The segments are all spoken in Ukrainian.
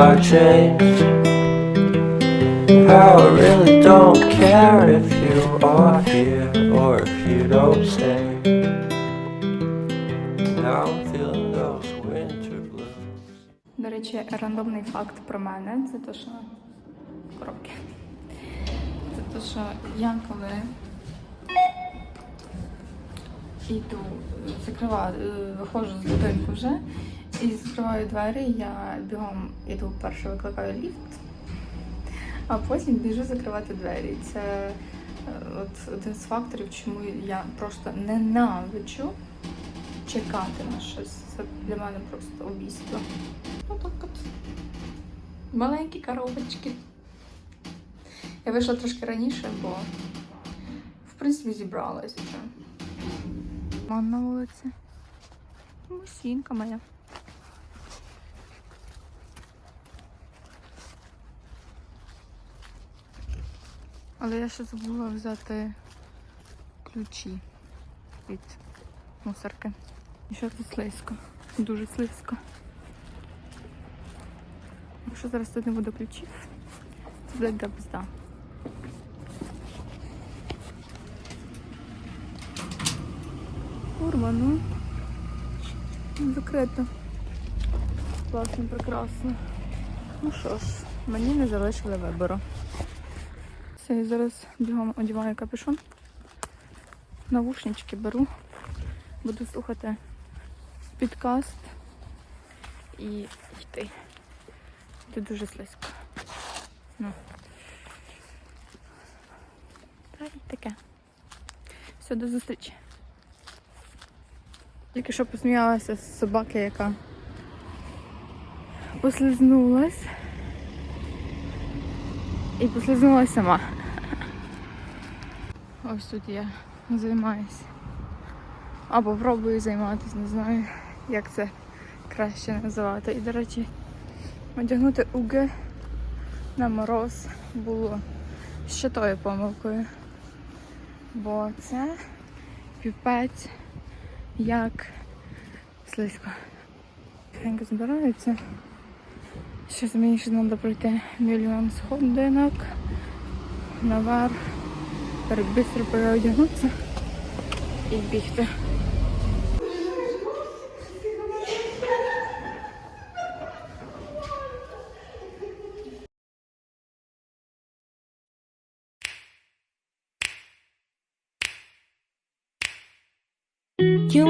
how I changed. How I really don't care if you are here or if you don't stay. Now I'm feeling those winter blues. До речі, рандомний факт про мене це те, що коробки. Це те, що я коли йду, закриваю, е, виходжу з будинку вже і закриваю двері, я бігом іду перше викликаю ліфт, а потім біжу закривати двері. Це е, от один з факторів, чому я просто ненавиджу чекати на щось. Це для мене просто убійство. Отак от. Маленькі коробочки. Я вийшла трошки раніше, бо в принципі зібралась вже. Вон на вулиці. Мусінка моя. Але я ще забула взяти ключі від мусорки. І що тут слизько. Дуже слизько. Якщо зараз тут не буде ключів, це буде габзда. Курва, ну. Закрито. Класно, прекрасно. Ну що ж, мені не залишили вибору. Все, я зараз бігом одягаю капюшон. Навушнички беру. Буду слухати підкаст і йти. Це дуже слизько. Ну. Та й таке. Все, до зустрічі. Тільки що посміялася з собаки, яка послизнулась. І послизнулась сама. Ось тут я займаюся. Або пробую займатися, не знаю, як це краще називати. І, до речі, одягнути уги на мороз було ще тою помилкою. Бо це піпець як слизько. Тихенько збираються. Щось мені ще треба пройти мільйон сходинок наверх, швидко переодягнутися і бігти.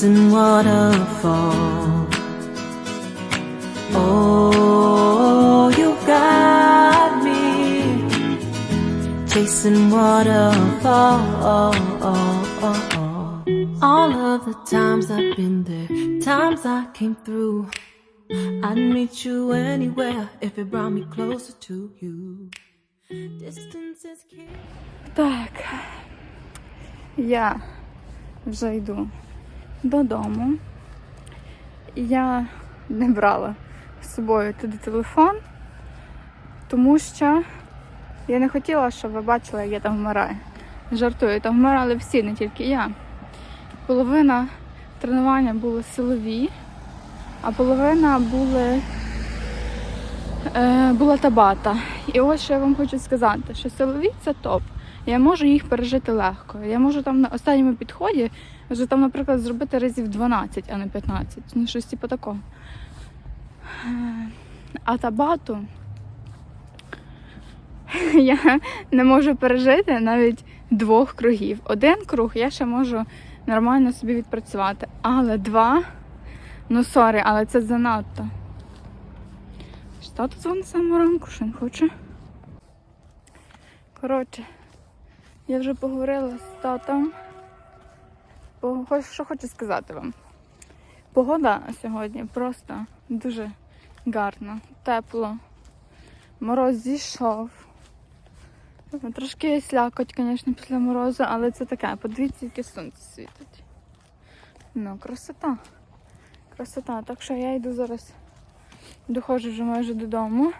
chasing waterfall. Oh, you got me chasing waterfall. All of the times I've been there, times I came through. I'd meet you anywhere if it brought me closer to you. Distance is key. Так, я вже йду Додому. Я не брала з собою туди телефон, тому що я не хотіла, щоб ви бачили, як я там вмираю. Жартую, там вмирали всі, не тільки я. Половина тренування були силові, а половина були е, була табата. І ось що я вам хочу сказати, що силові це топ. Я можу їх пережити легко. Я можу там на останньому підході вже там, наприклад, зробити разів 12, а не 15. Ну, щось типу такого. А табату я не можу пережити навіть двох кругів. Один круг я ще можу нормально собі відпрацювати, але два, ну сорі, але це занадто. Що тут дзвонить саму ранку, що він хоче? Коротше, я вже поговорила з татом. Що хочу сказати вам. Погода сьогодні просто дуже гарна, тепло. Мороз зійшов. Трошки слякоть, звісно, після морозу, але це таке. Подивіться, яке сонце світить. Ну, красота. Красота. Так що я йду зараз, доходжу вже майже додому.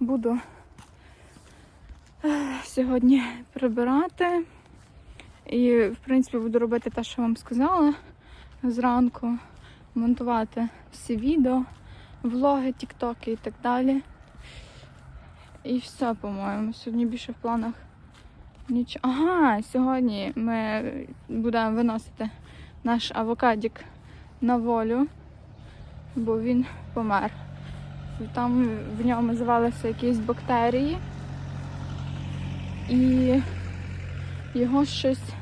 Буду сьогодні прибирати. І, в принципі, буду робити те, що вам сказала зранку, монтувати всі відео, влоги, тіктоки і так далі. І все, по-моєму. Сьогодні більше в планах нічого. Ага, сьогодні ми будемо виносити наш авокадік на волю, бо він помер. Там в ньому завалися якісь бактерії. І його щось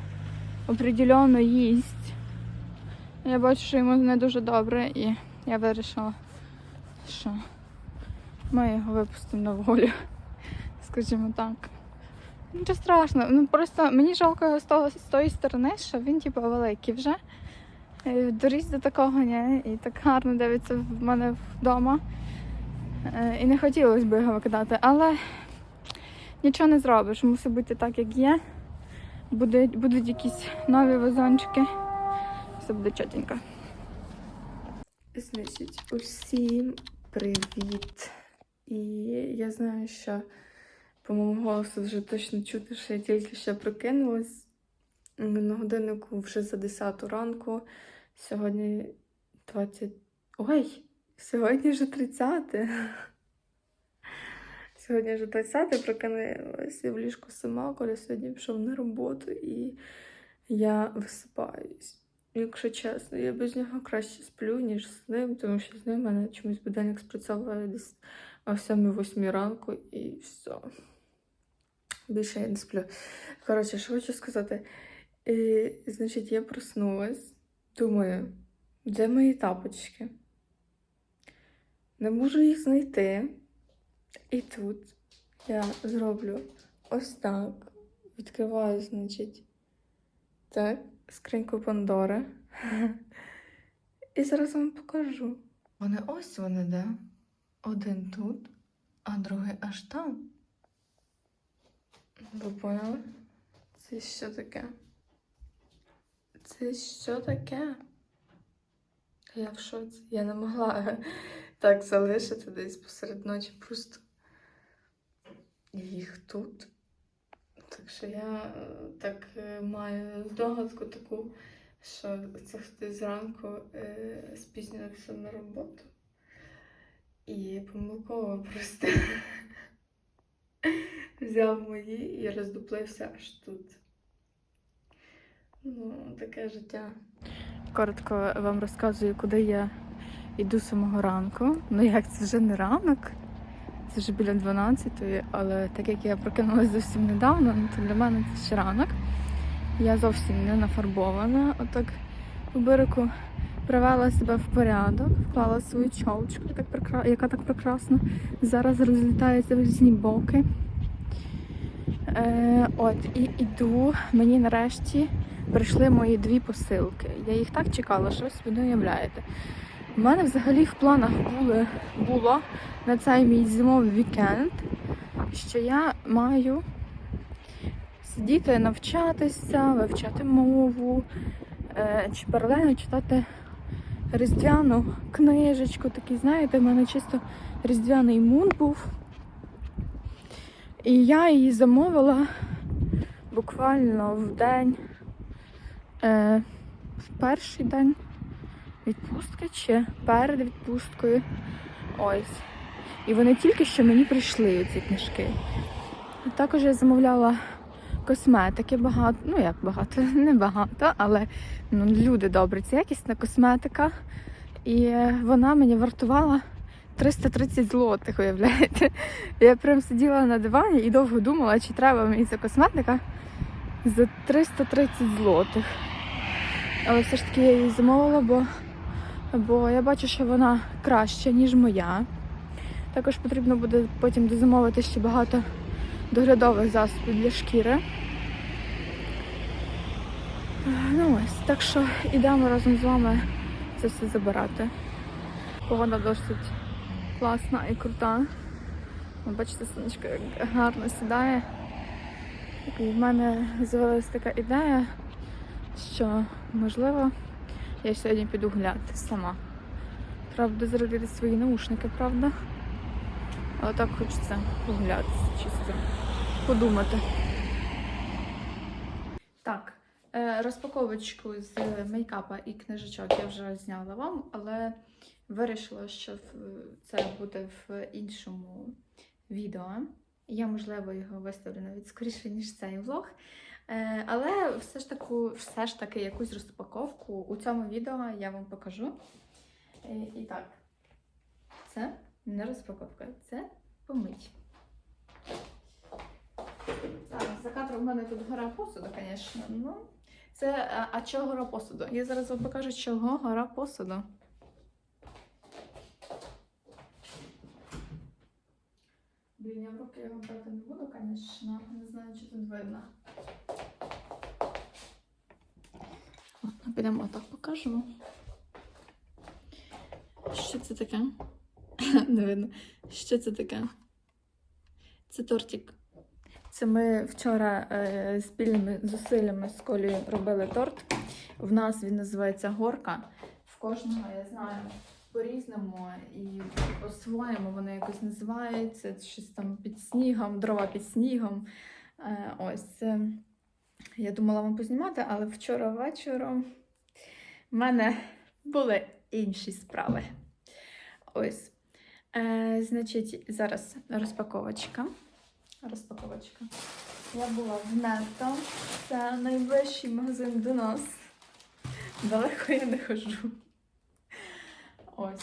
определенно їсть. Я бачу, що йому не дуже добре, і я вирішила, що ми його випустимо на волю, скажімо так. Нічого страшного. Ну просто мені жалко його з, того, з тої сторони, що він типу великий вже. Е, Доріс до такого, ні, і так гарно дивиться в мене вдома. Е, І не хотілося б його викидати, але нічого не зробиш, мусить бути так, як є. Будуть, будуть якісь нові вазончики. Все буде чотенько. Значить, усім привіт. І я знаю, що по моєму голосу вже точно чути, що я тільки що прокинулась. На годиннику вже за 10 ранку. Сьогодні 20. Ой! Сьогодні вже 30. Сьогодні вже 20 прокинулася в ліжку сама, коли сьогодні пішов на роботу і я висипаюсь. Якщо чесно, я без нього краще сплю, ніж з ним, тому що з ним мене чомусь будильник спрацьовує десь о 7-8 ранку і все. Більше я не сплю. Коротше, що хочу сказати. І, значить, я проснулась, думаю, де мої тапочки? Не можу їх знайти. І тут я зроблю ось так. Відкриваю, значить, так, скриньку Пандори. І зараз вам покажу. Вони ось вони, де? Один тут, а другий аж там. Ви поняли? Це що таке? Це що таке? Я в шоці. Я не могла так залишити десь посеред ночі. Просто їх тут. Так що я е, так е, маю здогадку таку, що це хтось зранку е, спізнився на роботу. І помилково просто взяв мої і роздуплився аж тут. Ну, таке життя. Коротко вам розказую, куди я йду самого ранку. Ну як це вже не ранок, це вже біля 12-ї, але так як я прокинулася зовсім недавно, ну, то для мене це ще ранок. Я зовсім не нафарбована. Отак у бирику привела себе в порядок, вклала свою чолочку, яка так, прекрасно зараз розлітається в різні боки. Е, от, і іду. Мені нарешті прийшли мої дві посилки. Я їх так чекала, що ви не уявляєте. У мене взагалі в планах були, було на цей мій зимовий вікенд, що я маю сидіти, навчатися, вивчати мову, е, чи паралельно читати різдвяну книжечку. Такий, знаєте, в мене чисто різдвяний мун був. І я її замовила буквально в день, е, в перший день відпустки чи перед відпусткою. Ось. І вони тільки що мені прийшли ці книжки. Також я замовляла косметики багато. Ну як багато, не багато, але ну, люди добрі. Це якісна косметика. І вона мені вартувала 330 злотих, уявляєте? Я прям сиділа на дивані і довго думала, чи треба мені ця косметика за 330 злотих. Але все ж таки я її замовила, бо, бо я бачу, що вона краща, ніж моя. Також потрібно буде потім дозамовити ще багато доглядових засобів для шкіри. Ну ось, так що йдемо разом з вами це все забирати. Погода досить класна і крута. Бачите, сонечко гарно сідає. І в мене з'явилася така ідея, що можливо я сьогодні піду гуляти сама. Правда, зарядити свої наушники, правда? Але так хочеться погулятися, чисто подумати. Так, е, розпаковочку з мейкапа і книжечок я вже зняла вам, але вирішила, що це буде в іншому відео. Я, можливо, його виставлю навіть скоріше, ніж цей влог. Е, Але все ж таки, все ж таки якусь розпаковку у цьому відео я вам покажу. Е, І так, це не розпаковка, це помить. Так, за кадром в мене тут гора посуду, звісно. Ну, це, а, а чого гора посуду? Я зараз вам покажу, чого гора посуду. Блін, я в руки його брати не буду, звісно. Не знаю, чи тут видно. Ладно, підемо отак покажемо. Що це таке? Не видно. Що це таке? Це тортик. Це ми вчора е, спільними зусиллями з Колею робили торт. В нас він називається горка. В кожного, я знаю, по-різному і по-своєму воно якось називається. Щось там під снігом, дрова під снігом. Е, ось. Я думала вам познімати, але вчора вечором в мене були інші справи. Ось. Е, значить, зараз розпаковочка. Розпаковочка. Я була в Нетто. Це найближчий магазин до нас. Далеко я не хожу. Ось.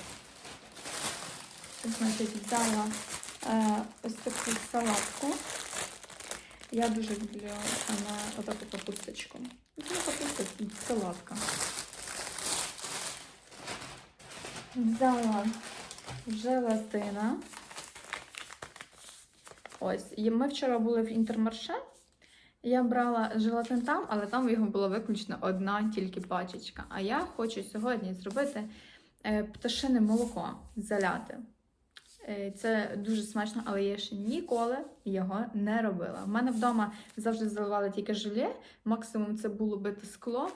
Значить, взяла е, ось таку салатку. Я дуже люблю саме отаку капусточку. Ну, капуста, салатка. Взяла желатина. Ось, і ми вчора були в інтермарше. Я брала желатин там, але там його була виключно одна тільки пачечка. А я хочу сьогодні зробити пташине молоко заляти. Е, Це дуже смачно, але я ще ніколи його не робила. У мене вдома завжди заливали тільки желе, максимум це було бите скло,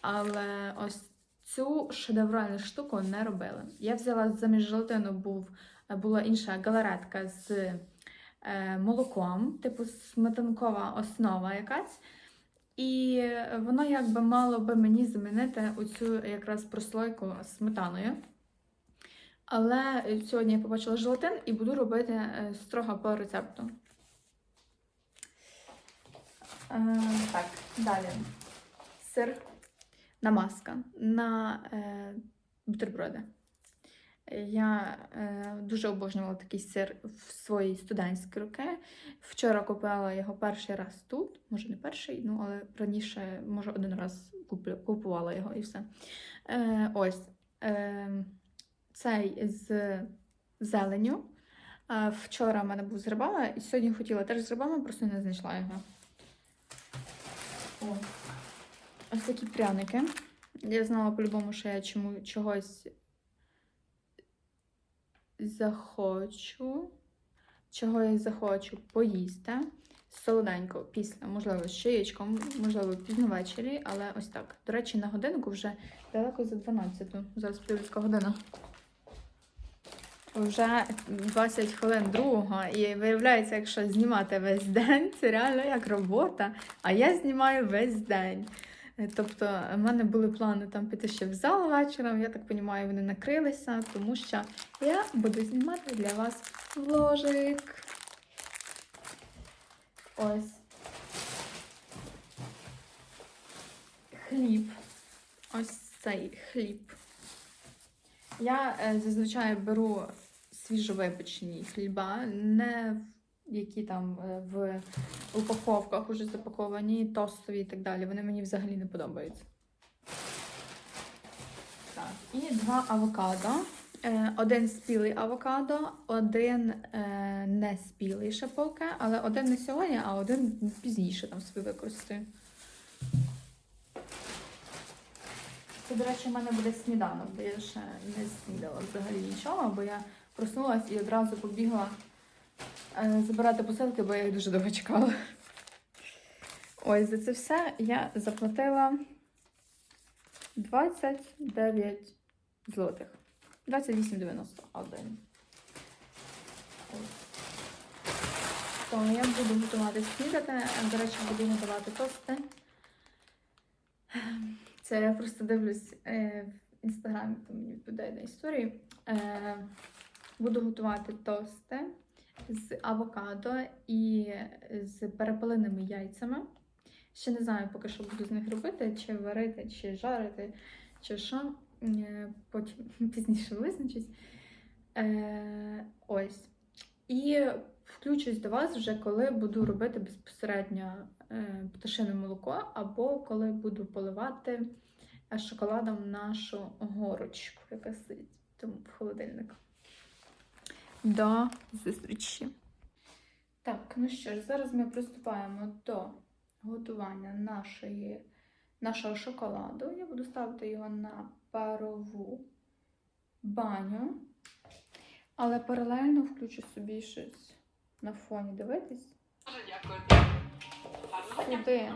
але ось цю шедевральну штуку не робила. Я взяла замість желатину був, була інша галаретка з е, молоком, типу сметанкова основа якась. І воно якби мало би мені замінити оцю якраз прослойку сметаною. Але сьогодні я побачила желатин і буду робити е, строго по рецепту. Е, так, далі. Сир, намазка на е, бутерброди. Я е, дуже обожнювала такий сир в свої студентські роки. Вчора купила його перший раз тут. Може, не перший, ну але раніше, може, один раз куплю- купувала його і все. Е, ось. Е, цей з зеленю. Е, Вчора в мене був з грибами, і сьогодні хотіла теж з грибами, просто не знайшла його. О. Ось такі пряники. Я знала по-любому, що я чому чогось захочу. Чого я захочу поїсти. Солоденько після, можливо, з чаєчком, можливо, пізно ввечері, але ось так. До речі, на годинку вже далеко за 12. Зараз подивлюсь, година. Вже 20 хвилин другого, і виявляється, якщо знімати весь день, це реально як робота, а я знімаю весь день. Е, тобто, е, в мене були плани там піти ще в зал вечором, я так розумію, вони накрилися, тому що я буду знімати для вас ложик. Ось хліб. Ось цей хліб. Я е, зазвичай беру свіжовипечені хліба. не в які там е, в упаковках уже запаковані, тостові і так далі. Вони мені взагалі не подобаються. Так, і два авокадо. Е, Один спілий авокадо, один е, не спілий ще поки, але один не сьогодні, а один пізніше там собі використаю. Це, до речі, в мене буде сніданок, бо я ще не снідала взагалі нічого, бо я проснулась і одразу побігла забирати посилки, бо я їх дуже довго чекала. Ось за це все я заплатила 29 злотих. 28,91. Ось. То я буду готувати снідати. До речі, буду готувати тости. Це я просто дивлюсь е, в інстаграмі, там мені відповідає на історії. Е, буду готувати тости з авокадо і з перепелиними яйцями. Ще не знаю поки що буду з них робити, чи варити, чи жарити, чи що. Е, Потім пізніше визначусь. Е, ось. І включусь до вас вже коли буду робити безпосередньо е, пташине молоко, або коли буду поливати е, шоколадом нашу горочку, яка сидить в холодильнику. До зустрічі! Так, ну що ж, зараз ми приступаємо до готування нашої, нашого шоколаду. Я буду ставити його на парову баню. Але паралельно включу собі щось на фоні дивитись. Куди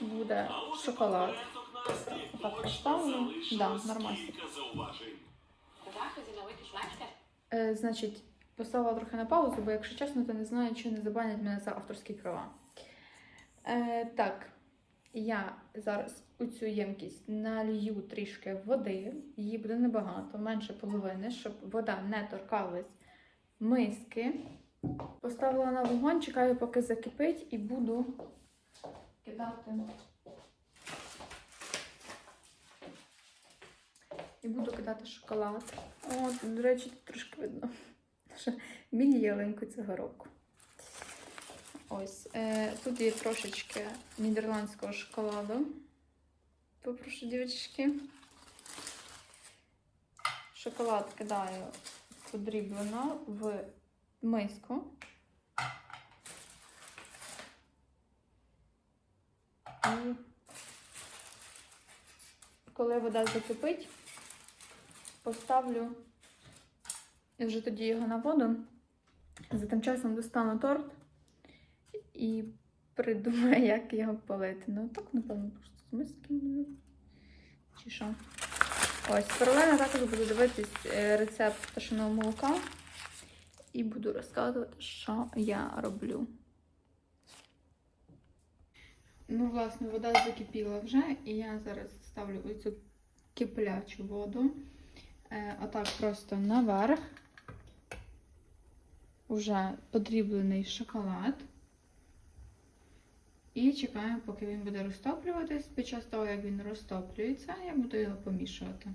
буде шоколад? Так, поставлю. Да, нормально. Е, значить, поставила трохи на паузу, бо, якщо чесно, то не знаю, чи не забанять мене за авторські права. Е, так, я зараз у цю ємкість налью трішки води. Її буде небагато, менше половини, щоб вода не торкалась миски. Поставила на вогонь, чекаю, поки закипить, і буду кидати. І буду кидати шоколад. От, до речі, трошки видно, міні-ялинку цього року. Ось. Е, тут є трошечки нідерландського шоколаду. Попрошу, дівчатки. Шоколад кидаю подріблено в миску. І коли вода закипить, поставлю вже тоді його на воду. За тим часом достану торт і придумаю, як його полити. Ну так, напевно, просто з миски. Чи що? Ось, паралельно також буду дивитись е, рецепт пташиного молока і буду розказувати, що я роблю. Ну, власне, вода закипіла вже, і я зараз ставлю оцю киплячу воду. Е, отак просто наверх. Уже подріблений шоколад. І чекаю, поки він буде розтоплюватись. Під час того, як він розтоплюється, я буду його помішувати.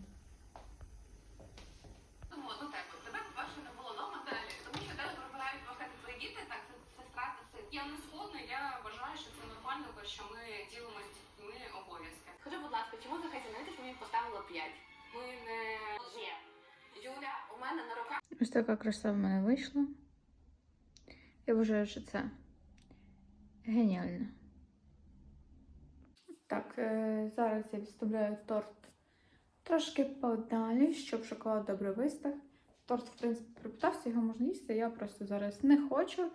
Що ми ділимось з дітьми обов'язки. Скажи, будь ласка, чому за хазяйнити, що мені поставила 5? Ми не. Юля, у мене на руках Ось така краса в мене вийшла. Я вважаю, що це геніально. Так, е, зараз я відставляю торт трошки подалі, щоб шоколад добре вистав. Торт, в принципі, припитався, його можна їсти. Я просто зараз не хочу.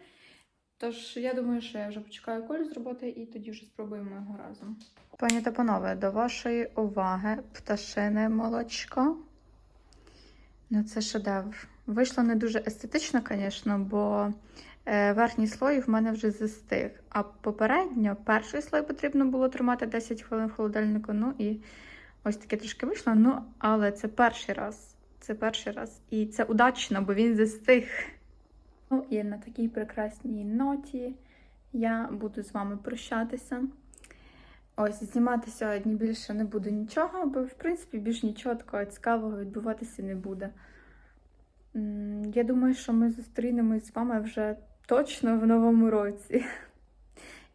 Тож я думаю, що я вже почекаю колю з роботи і тоді вже спробуємо його разом. Пані та панове, до вашої уваги пташине молочко. Ну, це шедевр. Вийшло не дуже естетично, звісно, бо е, верхній слой в мене вже застиг. А попередньо перший слой потрібно було тримати 10 хвилин в холодильнику. Ну і ось таке трошки вийшло. Ну, але це перший раз. Це перший раз. І це удачно, бо він застиг. Ну і на такій прекрасній ноті я буду з вами прощатися. Ось знімати сьогодні більше не буду нічого, бо в принципі більш нічого такого цікавого відбуватися не буде. Я думаю, що ми зустрінемось з вами вже точно в новому році.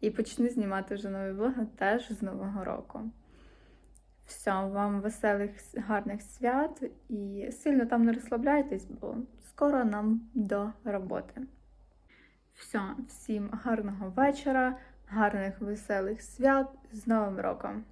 І почну знімати вже нові влоги теж з Нового року. Все, вам веселих, гарних свят і сильно там не розслабляйтесь, бо скоро нам до роботи. Все, всім гарного вечора, гарних веселих свят з Новим роком!